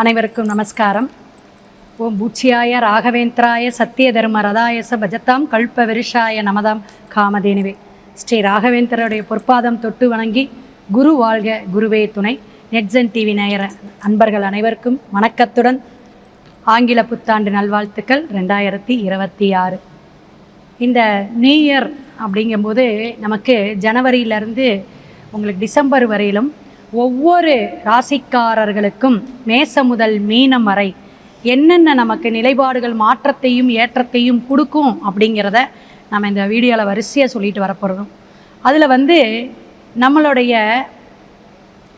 அனைவருக்கும் நமஸ்காரம். ஓம் பூச்சியாய ராகவேந்திராய சத்திய தர்ம ரதாயச பஜத்தாம் கல்ப விருஷாய நமதாம் காமதேனுவே. ஸ்ரீ ராகவேந்திரருடைய பொற்பாதம் தொட்டு வணங்கி குரு வாழ்க குருவே துணை. நெட்ஜன் டிவி நேயர அன்பர்கள் அனைவருக்கும் வணக்கத்துடன் ஆங்கில புத்தாண்டு நல்வாழ்த்துக்கள் ரெண்டாயிரத்தி இருபத்தி ஆறு. இந்த நியூ இயர் அப்படிங்கும்போது நமக்கு ஜனவரியிலேருந்து உங்களுக்கு டிசம்பர் வரையிலும் ஒவ்வொரு ராசிக்காரர்களுக்கும் மேச முதல் மீனம் வரை என்னென்ன நமக்கு நிலைப்பாடுகள் மாற்றத்தையும் ஏற்றத்தையும் கொடுக்கும் அப்படிங்கிறத நம்ம இந்த வீடியோவில் வரிசையாக சொல்லிட்டு வரப்போகிறோம் அதில் வந்து நம்மளுடைய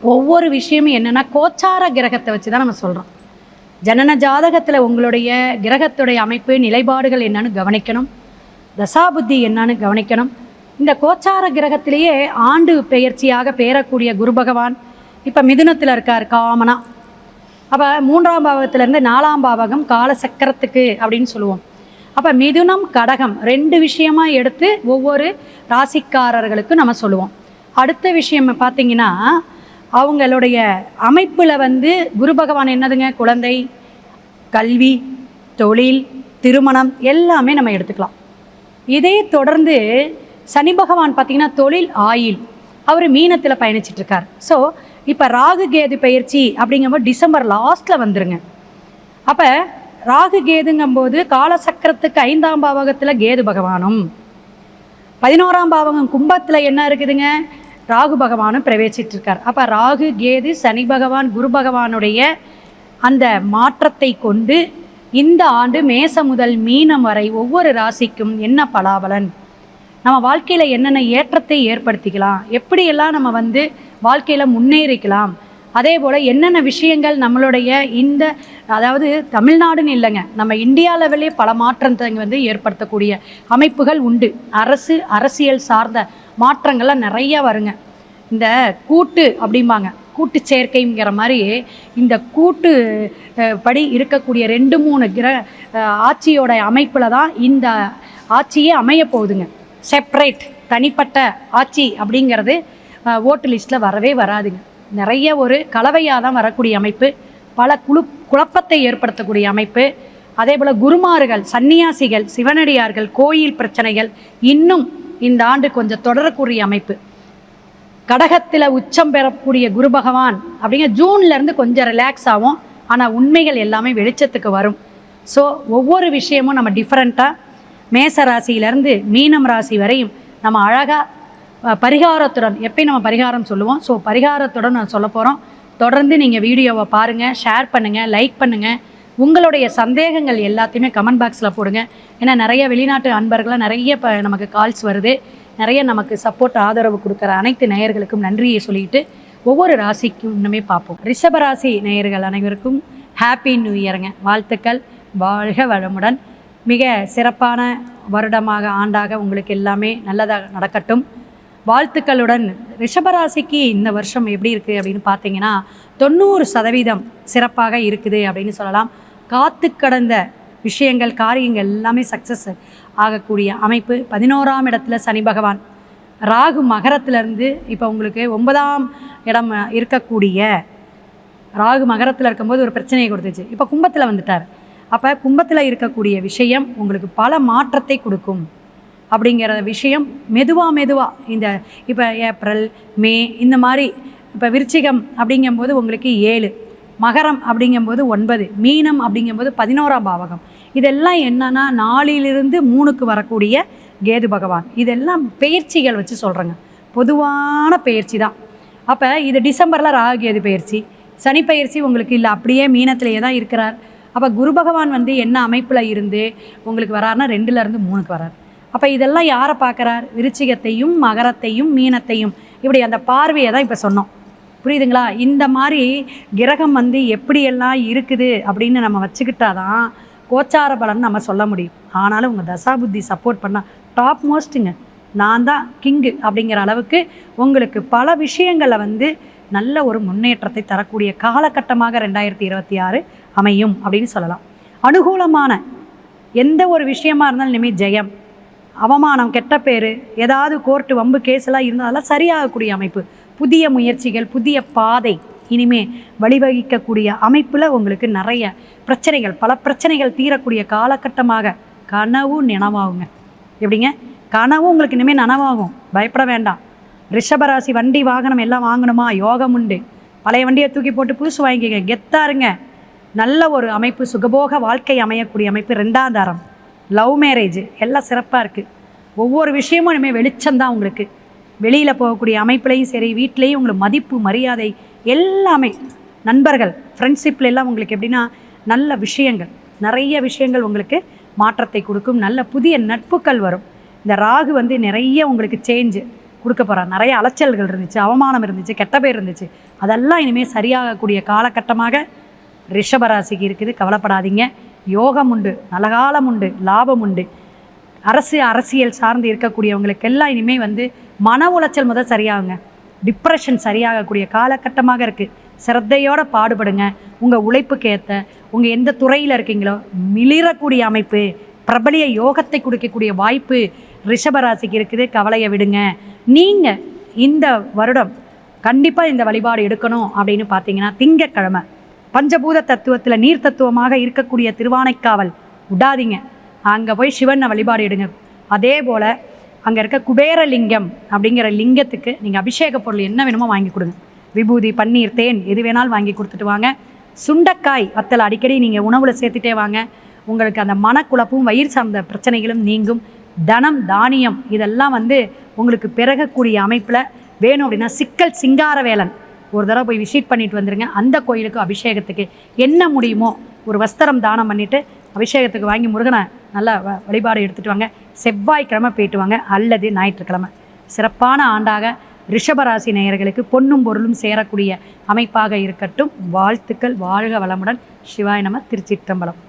ஒவ்வொரு விஷயமும் என்னென்னா கோச்சார கிரகத்தை வச்சு தான் நம்ம சொல்கிறோம் ஜனன ஜாதகத்தில் உங்களுடைய கிரகத்துடைய அமைப்பு நிலைப்பாடுகள் என்னன்னு கவனிக்கணும். தசாபுத்தி என்னன்னு கவனிக்கணும். இந்த கோச்சார கிரகத்திலேயே ஆண்டு பெயர்ச்சியாக பெயரக்கூடிய குரு பகவான் இப்போ மிதுனத்தில் இருக்கார் காமனா. அப்போ மூன்றாம் பாவகத்திலேருந்து நாலாம் பாவகம் கால சக்கரத்துக்கு அப்படின்னு சொல்லுவோம். அப்போ மிதுனம் கடகம் ரெண்டு விஷயமாக எடுத்து ஒவ்வொரு ராசிக்காரர்களுக்கும் நம்ம சொல்லுவோம். அடுத்த விஷயம் பார்த்தீங்கன்னா அவங்களுடைய அமைப்பில் வந்து குரு பகவான் என்னதுங்க? குழந்தை கல்வி தொழில் திருமணம் எல்லாமே நம்ம எடுத்துக்கலாம். இதே தொடர்ந்து சனி பகவான் பார்த்திங்கன்னா தொழில் ஆயில் அவர் மீனத்தில் பயணிச்சிட்ருக்கார். ஸோ இப்போ ராகு கேது பயிற்சி அப்படிங்கும்போது டிசம்பர் லாஸ்ட்டில் வந்துருங்க. அப்போ ராகு கேதுங்கும்போது காலசக்கரத்துக்கு ஐந்தாம் பாவகத்தில் கேது பகவானும். பதினோராம் பாவகம் கும்பத்தில் என்ன இருக்குதுங்க? ராகு பகவானும் பிரவேசிட்டிருக்கார் அப்போ ராகு கேது சனி பகவான் குரு பகவானுடைய அந்த மாற்றத்தை கொண்டு இந்த ஆண்டு மேசம் முதல் மீனம் வரை ஒவ்வொரு ராசிக்கும் என்ன பலாபலன்? நம்ம வாழ்க்கையில் என்னென்ன ஏற்றத்தை ஏற்படுத்திக்கலாம்? எப்படியெல்லாம் நம்ம வந்து வாழ்க்கையில் முன்னேறிக்கலாம்? அதே போல் என்னென்ன விஷயங்கள் நம்மளுடைய இந்த அதாவது தமிழ்நாடுன்னு இல்லைங்க நம்ம இந்தியா லெவலே பல மாற்றத்தை வந்து ஏற்படுத்தக்கூடிய அமைப்புகள் உண்டு. அரசு அரசியல் சார்ந்த மாற்றங்கள்லாம் நிறைய வருங்க. இந்த கூட்டு அப்படிம்பாங்க கூட்டு சேர்க்கைங்கிற மாதிரி இந்த கூட்டு படி இருக்கக்கூடிய ரெண்டு மூணு கிர ஆட்சியோட அமைப்பில் தான் இந்த ஆட்சியே அமைய போகுதுங்க செப்ரேட் தனிப்பட்ட ஆட்சி அப்படிங்கிறது ஓட்டு லிஸ்ட்டில் வரவே வராதுங்க. நிறைய ஒரு கலவையாக தான் வரக்கூடிய அமைப்பு பல குழு குழப்பத்தை ஏற்படுத்தக்கூடிய அமைப்பு. அதே போல் குருமார்கள் சன்னியாசிகள் சிவனடியார்கள் கோயில் பிரச்சனைகள் இன்னும் இந்த ஆண்டு கொஞ்சம் தொடரக்கூடிய அமைப்பு. கடகத்தில் உச்சம் பெறக்கூடிய குரு பகவான் அப்படிங்க ஜூன்லேருந்து கொஞ்சம் ரிலாக்ஸ் ஆகும். ஆனால் உண்மைகள் எல்லாமே வெளிச்சத்துக்கு வரும். ஸோ ஒவ்வொரு விஷயமும் நம்ம டிஃப்ரெண்ட்டாக மேச ராசியிலேருந்து மீனம் ராசி வரையும் நம்ம அழகாக பரிகாரத்துடன் எப்பயும் நம்ம பரிகாரம் சொல்லுவோம். ஸோ பரிகாரத்துடன் நான் சொல்ல போகிறோம் தொடர்ந்து நீங்கள் வீடியோவை பாருங்கள் ஷேர் பண்ணுங்கள் லைக் பண்ணுங்கள் உங்களுடைய சந்தேகங்கள் எல்லாத்தையுமே கமெண்ட் பாக்ஸில் போடுங்க. ஏன்னா நிறைய வெளிநாட்டு அன்பர்களாக நிறைய இப்போ நமக்கு கால்ஸ் வருது. நிறைய நமக்கு சப்போர்ட் ஆதரவு கொடுக்குற அனைத்து நேயர்களுக்கும் நன்றியை சொல்லிட்டு ஒவ்வொரு ராசிக்கும் இன்னுமே பார்ப்போம். ரிஷபராசி நேயர்கள் அனைவருக்கும் ஹாப்பி நியூ இயருங்க வாழ்த்துக்கள். வாழ்க வளமுடன். மிக சிறப்பான வருடமாக ஆண்டாக உங்களுக்கு எல்லாமே நல்லதாக நடக்கட்டும். வாழ்த்துக்களுடன் ரிஷபராசிக்கு இந்த வருஷம் எப்படி இருக்குது அப்படின்னு பார்த்தீங்கன்னா தொண்ணூறு சதவீதம் சிறப்பாக இருக்குது அப்படின்னு சொல்லலாம். காத்து கடந்த விஷயங்கள் காரியங்கள் எல்லாமே சக்ஸஸ் ஆகக்கூடிய அமைப்பு. பதினோராம் இடத்துல சனி பகவான் ராகு மகரத்திலிருந்து இப்போ உங்களுக்கு ஒன்பதாம் இடம் இருக்கக்கூடிய ராகு மகரத்தில் இருக்கும்போது ஒரு பிரச்சனையை கொடுத்துச்சு. இப்போ கும்பத்தில் வந்துட்டார். அப்போ கும்பத்தில் இருக்கக்கூடிய விஷயம் உங்களுக்கு பல மாற்றத்தை கொடுக்கும். அப்படிங்கிற விஷயம் மெதுவாக மெதுவாக இந்த இப்போ ஏப்ரல் மே இந்த மாதிரி இப்போ விருச்சிகம் அப்படிங்கும்போது உங்களுக்கு ஏழு மகரம் அப்படிங்கும்போது ஒன்பது மீனம் அப்படிங்கும்போது பதினோராம் பாவகம். இதெல்லாம் என்னன்னா நாளிலிருந்து மூணுக்கு வரக்கூடிய கேது பகவான். இதெல்லாம் பெயர்ச்சிகள் வச்சு சொல்கிறேங்க பொதுவான பெயர்ச்சி தான். அப்போ இது டிசம்பரில் ராகு கேது பயிற்சி சனி பயிற்சி உங்களுக்கு இல்லை அப்படியே மீனத்திலேயே தான் இருக்கிறார். அப்போ குரு பகவான் வந்து என்ன அமைப்பில் இருந்து உங்களுக்கு வராருன்னா ரெண்டுலேருந்து மூணுக்கு வரார். அப்போ இதெல்லாம் யாரை பார்க்குறார்? விருச்சிகத்தையும் மகரத்தையும் மீனத்தையும். இப்படி அந்த பார்வையை தான் இப்போ சொன்னோம். புரியுதுங்களா? இந்த மாதிரி கிரகம் வந்து எப்படியெல்லாம் இருக்குது அப்படின்னு நம்ம வச்சுக்கிட்டாதான் கோச்சார பலன் நம்ம சொல்ல முடியும். ஆனாலும் உங்கள் தசாபுத்தி சப்போர்ட் பண்ணால் டாப் மோஸ்ட்டுங்க நான் தான் கிங்கு அப்படிங்கிற அளவுக்கு உங்களுக்கு பல விஷயங்களை வந்து நல்ல ஒரு முன்னேற்றத்தை தரக்கூடிய காலகட்டமாக ரெண்டாயிரத்தி இருபத்தி ஆறு அமையும் அப்படின்னு சொல்லலாம். அனுகூலமான எந்த ஒரு விஷயமா இருந்தாலும் இனிமேல் ஜெயம். அவமானம் கெட்ட பேர் ஏதாவது கோர்ட்டு வம்பு கேஸ் எல்லாம் இருந்தால் சரியாகக்கூடிய அமைப்பு. புதிய முயற்சிகள் புதிய பாதை இனிமே வழிவகிக்கக்கூடிய அமைப்பில் உங்களுக்கு நிறைய பிரச்சனைகள் பல பிரச்சனைகள் தீரக்கூடிய காலகட்டமாக கனவு நினவாகுங்க. எப்படிங்க? கனவு உங்களுக்கு இனிமேல் நனவாகும். பயப்பட வேண்டாம். ரிஷபராசி வண்டி வாகனம் எல்லாம் வாங்கணுமா? யோகம் உண்டு. பழைய வண்டியை தூக்கி போட்டு புதுசு வாங்கிக்கங்க. கெத்தாருங்க இருங்க. நல்ல ஒரு அமைப்பு சுகபோக வாழ்க்கை அமையக்கூடிய அமைப்பு ரெண்டாம் தாரம். லவ் மேரேஜ் எல்லாம் சிறப்பாக இருக்குது ஒவ்வொரு விஷயமும் இனிமேல் வெளிச்சம்தான் உங்களுக்கு. வெளியில் போகக்கூடிய அமைப்புலையும் சரி வீட்லேயும் உங்களுக்கு மதிப்பு மரியாதை எல்லாமே நண்பர்கள் ஃப்ரெண்ட்ஷிப்பில் எல்லாம் உங்களுக்கு எப்படின்னா நல்ல விஷயங்கள் நிறைய விஷயங்கள் உங்களுக்கு மாற்றத்தை கொடுக்கும். நல்ல புதிய நட்புகள் வரும். இந்த ராகு வந்து நிறைய உங்களுக்கு சேஞ்சு கொடுக்க போகிறார் நிறைய அலைச்சல்கள் இருந்துச்சு அவமானம் இருந்துச்சு கெட்ட பேர் இருந்துச்சு. அதெல்லாம் இனிமேல் சரியாகக்கூடிய காலகட்டமாக ரிஷபராசிக்கு இருக்குது. கவலைப்படாதீங்க. யோகம் உண்டு. நலகாலம் உண்டு. லாபம் உண்டு. அரசு அரசியல் சார்ந்து இருக்கக்கூடியவங்களுக்கெல்லாம் இனிமேல் வந்து மன உளைச்சல் முதல் சரியாகுங்க. டிப்ரெஷன் சரியாகக்கூடிய காலகட்டமாக இருக்குது சிரத்தையோடு பாடுபடுங்க. உங்கள் உழைப்புக்கு ஏற்ற உங்கள் எந்த துறையில் இருக்கீங்களோ மிளிரக்கூடிய அமைப்பு பிரபலிய யோகத்தை கொடுக்கக்கூடிய வாய்ப்பு ரிஷபராசிக்கு இருக்குது. கவலையை விடுங்க. நீங்கள் இந்த வருடம் கண்டிப்பாக இந்த வழிபாடு எடுக்கணும் அப்படின்னு பார்த்தீங்கன்னா திங்கக்கிழமை பஞ்சபூத தத்துவத்தில் நீர் தத்துவமாக இருக்கக்கூடிய திருவானைக்காவல். விடாதீங்க அங்கே போய் சிவனை வழிபாடு எடுங்க. அதே போல் அங்கே இருக்க குபேரலிங்கம் அப்படிங்கிற லிங்கத்துக்கு நீங்கள் அபிஷேக பொருள் என்ன வேணுமோ வாங்கி கொடுங்க. விபூதி பன்னீர் தேன் எது வேணாலும் வாங்கி கொடுத்துட்டு வாங்க. சுண்டக்காய் வத்தல் அடிக்கடி நீங்கள் உணவில் சேர்த்துட்டே வாங்க. உங்களுக்கு அந்த மனக்குழப்பும் வயிறு சார்ந்த பிரச்சனைகளும் நீங்கும். தனம் தானியம் இதெல்லாம் வந்து உங்களுக்கு பிறகக்கூடிய அமைப்பில் வேணும் அப்படின்னா சிக்கல் சிங்காரவேலன். ஒரு தடவை போய் விசிட் பண்ணிட்டு வந்துருங்க. அந்த கோயிலுக்கு அபிஷேகத்துக்கு என்ன முடியுமோ ஒரு வஸ்திரம் தானம் பண்ணிவிட்டு அபிஷேகத்துக்கு வாங்கி முருகனை நல்லா வ- வழிபாடு எடுத்துகிட்டு வாங்க. செவ்வாய்க்கிழமை போயிட்டு வாங்க. அல்லது ஞாயிற்றுக்கிழமை. சிறப்பான ஆண்டாக ரிஷபராசி நேயர்களுக்கு பொன்னும் பொருளும் சேரக்கூடிய அமைப்பாக இருக்கட்டும். வாழ்த்துக்கள். வாழ்க வளமுடன். சிவாய நம திருச்சிற்றம்பலம்.